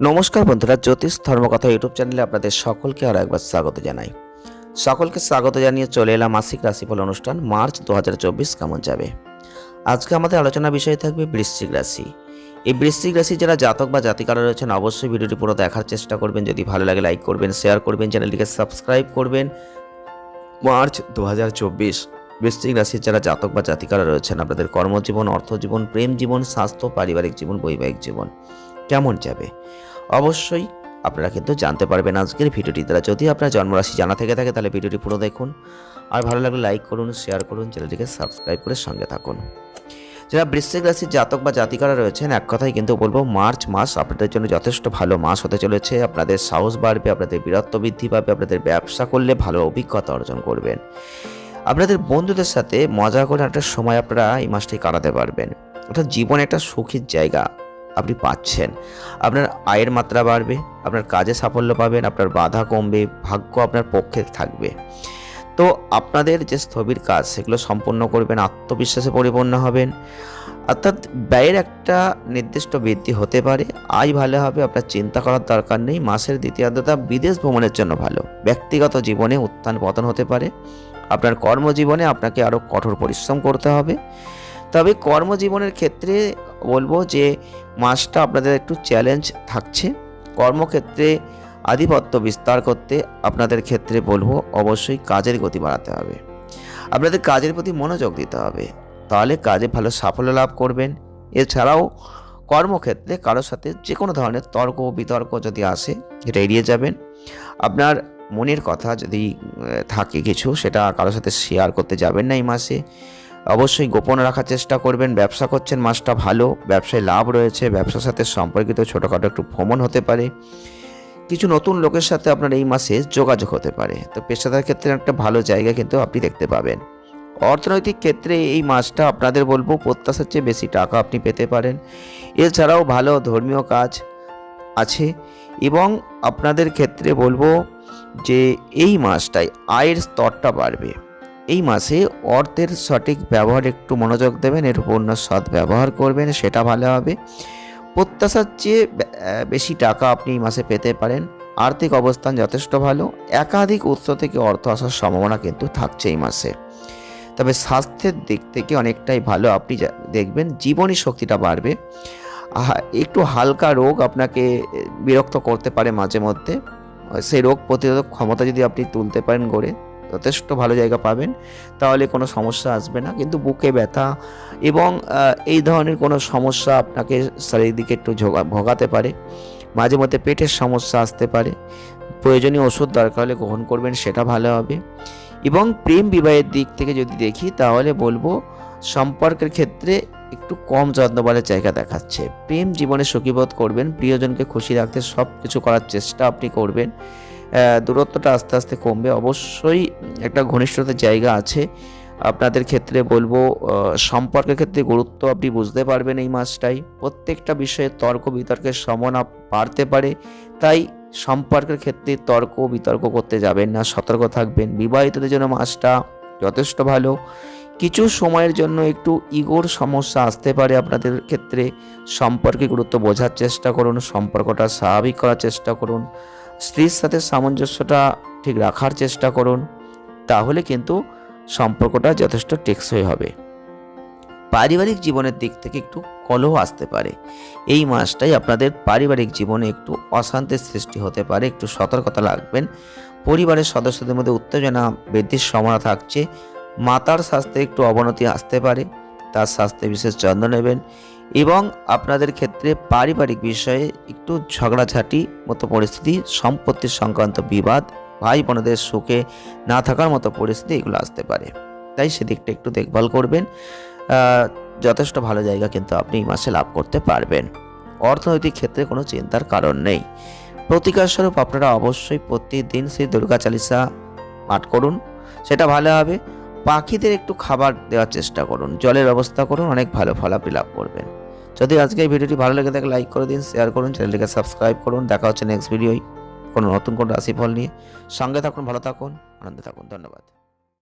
নমস্কার বন্ধুরা, জ্যোতিষ ধর্মকথা ইউটিউব চ্যানেলে আপনাদের সকলকে আরও একবার স্বাগত জানাই। সকলকে স্বাগত জানিয়ে চলে এলাম মাসিক রাশিফল অনুষ্ঠান, মার্চ দু হাজার চব্বিশ কেমন যাবে? আজকে আমাদের আলোচনা বিষয় থাকবে বৃশ্চিক রাশি। এই বৃশ্চিক রাশি যারা জাতক বা জাতিকারা রয়েছেন, অবশ্যই ভিডিওটি পুরো দেখার চেষ্টা করবেন। যদি ভালো লাগে, লাইক করবেন, শেয়ার করবেন, চ্যানেলটিকে সাবস্ক্রাইব করবেন। মার্চ দু হাজার চব্বিশ, বৃশ্চিক রাশির যারা জাতক বা জাতিকারা রয়েছেন, আপনাদের কর্মজীবন, অর্থজীবন, প্রেম জীবন, স্বাস্থ্য, পারিবারিক জীবন, বৈবাহিক জীবন। কেমন যাবে? অবশ্যই আপনারা কিন্তু জানতে পারবেন আজকের ভিডিওটি। দ্বারা যদি আপনার জন্মরাশি জানা থেকে থাকে, তাহলে ভিডিওটি পুরো দেখুন। আর ভালো লাগলে লাইক করুন শেয়ার করুন, চ্যানেলটিকে সাবস্ক্রাইব করে সঙ্গে থাকুন। যারা বৃশ্চিক রাশির জাতক বা জাতিকারা রয়েছেন, এক কথাই কিন্তু বলব, মার্চ মাস আপনাদের জন্য যথেষ্ট ভালো মাস হতে চলেছে। আপনাদের সাহস বাড়বে, আপনাদের বীরত্ব বৃদ্ধি পাবে, আপনাদের ব্যবসা করলে ভালো অভিজ্ঞতা অর্জন করবেন। আপনাদের বন্ধুদের সাথে মজা করে একটা সময় আপনারা এই মাসটি কাটাতে পারবেন। অর্থাৎ জীবন একটা সুখীর জায়গা। আপনি পাচ্ছেন। আপনার আয়ের মাত্রা বাড়বে, আপনার কাজে সাফল্য পাবেন, আপনার বাধা কমবে, ভাগ্য আপনার পক্ষে থাকবে। তো আপনাদের যে স্থবির কাজ, সেগুলো সম্পন্ন করবেন, আত্মবিশ্বাসে পরিপূর্ণ হবেন। অর্থাৎ ব্যয়ের একটা নির্দিষ্ট বৃদ্ধি হতে পারে, আয় ভালো হবে, আপনার চিন্তা করার দরকার নেই, মাসের দ্বিতীয়ার্ধতা বিদেশ ভ্রমণের জন্য ভালো। ব্যক্তিগত জীবনে উত্থান পতন হতে পারে, আপনার কর্মজীবনে আপনাকে আরও কঠোর পরিশ্রম করতে হবে। তবে কর্মজীবনের ক্ষেত্রে বলব যে মাসটা আপনাদের একটু চ্যালেঞ্জ থাকছে। কর্মক্ষেত্রে আধিপত্য বিস্তার করতে আপনাদের ক্ষেত্রে বলব অবশ্যই কাজের গতি বাড়াতে হবে। আপনাদের কাজের প্রতি মনোযোগ দিতে হবে। তাহলে কাজে ভালো সাফল্য লাভ করবেন। এছাড়াও কর্মক্ষেত্রে কারোর সাথে যে কোনো ধরনের তর্ক বিতর্ক যদি আসে এটা এড়িয়ে যাবেন। আপনার মনের কথা যদি থাকে কিছু, সেটা কারোর সাথে শেয়ার করতে যাবেন না এই মাসে। অবশ্যই গোপন রাখার চেষ্টা করবেন, ব্যবসা করছেন মাসটা ভালো, ব্যবসায় লাভ রয়েছে, ব্যবসার সাথে সম্পর্কিত ছোটোখাটো একটু ভ্রমণ হতে পারে। কিছু নতুন লোকের সাথে আপনার এই মাসে যোগাযোগ হতে পারে। তো পেশাদার ক্ষেত্রে একটা ভালো জায়গা কিন্তু আপনি দেখতে পাবেন। অর্থনৈতিক ক্ষেত্রে এই মাসটা আপনাদের বলব প্রত্যাশার চেয়ে বেশি টাকা আপনি পেতে পারেন। এছাড়াও ভালো ধর্মীয় কাজ আছে এবং আপনাদের ক্ষেত্রে বলব যে এই মাসটায় আয়ের স্তরটা বাড়বে। এই মাসে অর্থের সঠিক ব্যবহার একটু মনোযোগ দেবেন, এর পূর্ণ সৎ ব্যবহার করবেন, সেটা ভালো হবে। প্রত্যাশার চেয়ে বেশি টাকা আপনি এই মাসে পেতে পারেন। আর্থিক অবস্থান যথেষ্ট ভালো। একাধিক উৎস থেকে অর্থ আসার সম্ভাবনা কিন্তু থাকছে এই মাসে। তবে স্বাস্থ্যের দিক থেকে অনেকটাই ভালো। আপনি দেখবেন জীবনী শক্তিটা বাড়বে। একটু হালকা রোগ আপনাকে বিরক্ত করতে পারে মাঝে মধ্যে। সেই রোগ প্রতিরোধক ক্ষমতা যদি আপনি তুলতে পারেন গড়ে যথেষ্ট ভালো জায়গা পাবেন, তাহলে কোনো সমস্যা আসবে না। কিন্তু বুকে ব্যথা এবং এই ধরনের কোনো সমস্যা আপনাকে শারীরিক দিকে একটু ভোগাতে পারে। মাঝে মধ্যে পেটের সমস্যা আসতে পারে। প্রয়োজনীয় ওষুধ দরকার হলে গ্রহণ করবেন, সেটা ভালো হবে। এবং প্রেম বিবাহের দিক থেকে যদি দেখি, তাহলে বলব সম্পর্কের ক্ষেত্রে একটু কম যত্নবানের জায়গা দেখাচ্ছে। প্রেম জীবনে সুখীবোধ করবেন, প্রিয়জনকে খুশি রাখতে সব কিছু করার চেষ্টা আপনি করবেন। দূরত্বটা আস্তে আস্তে কমবে। অবশ্যই একটা ঘনিষ্ঠতার জায়গা আছে। আপনাদের ক্ষেত্রে বলব সম্পর্কের ক্ষেত্রে গুরুত্ব আপনি বুঝতে পারবেন এই মাসটাই। প্রত্যেকটা বিষয়ে তর্ক বিতর্কের সমনা বাড়তে পারে। তাই সম্পর্কের ক্ষেত্রে তর্ক বিতর্ক করতে যাবেন না, সতর্ক থাকবেন। বিবাহিতদের জন্য মাসটা যথেষ্ট ভালো। কিছু সময়ের জন্য একটু ইগোর সমস্যা আসতে পারে আপনাদের ক্ষেত্রে। সম্পর্কে গুরুত্ব বোঝার চেষ্টা করুন, সম্পর্কটা স্বাভাবিক করার চেষ্টা করুন। স্ত্রীর সাথে সামঞ্জস্যটা ঠিক রাখার চেষ্টা করুন, তাহলে কিন্তু সম্পর্কটা যথেষ্ট টেকসই হবে। পারিবারিক জীবনের দিক থেকে একটু কলহ আসতে পারে। এই মাসটাই আপনাদের পারিবারিক জীবনে একটু অশান্তির সৃষ্টি হতে পারে, একটু সতর্কতা রাখবেন পরিবারের সদস্যদের মধ্যে উত্তেজনা বৃদ্ধির সম্ভাবনা থাকছে, মাতার স্বাস্থ্যে একটু অবনতি আসতে পারে, তার স্বাস্থ্যে বিশেষ যত্ন নেবেন। এবং আপনাদের ক্ষেত্রে পারিবারিক বিষয়ে একটু ঝগড়াঝাটি মতো পরিস্থিতি, সম্পত্তি সংক্রান্ত বিবাদ ভাই বোনদের সুখে না থাকার মতো পরিস্থিতি এগুলো আসতে পারে। তাই সেদিকটা একটু দেখভাল করবেন। যথেষ্ট ভালো জায়গা কিন্তু আপনি এই মাসে লাভ করতে পারবেন। অর্থনৈতিক ক্ষেত্রে কোনো চিন্তার কারণ নেই। প্রতিকার স্বরূপ আপনারা অবশ্যই প্রতিদিন সেই দুর্গা চালিসা পাঠ করুন। সেটা ভালো হবে। পাখিদের একটু খাবার দেওয়ার চেষ্টা করুন। জলের ব্যবস্থা করুন। অনেক ভালো ফল আপনি লাভ করবেন। যদি আজকে এই ভিডিওটি ভালো লেগে থাকে লাইক করে দিন শেয়ার করুন চ্যানেলটিকে সাবস্ক্রাইব করুন। দেখা হচ্ছে নেক্সট ভিডিওয় কোনো নতুন কোনো রাশিফল নিয়ে। সঙ্গে থাকুন, ভালো থাকুন, আনন্দে থাকুন। ধন্যবাদ।